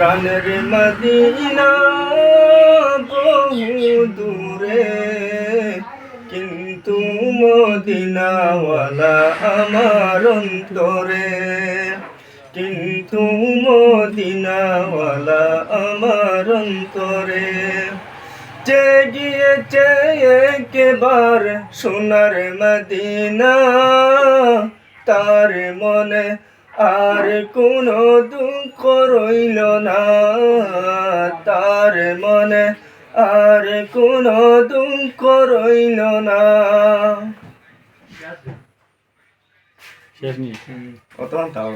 প্রাণের মদিনা বহু দূরে, কিন্তু মদিনাওয়ালা আমার অন্তরে। কিন্তু মদিনাওয়ালা আমার অন্তরে। যে গিয়েছে একেবার সোনার মদিনা, তার মনে আর কোন দুঃখ রইল না। তার মনে আর কোন দুঃখ রইল না। শেষ নিয়ে।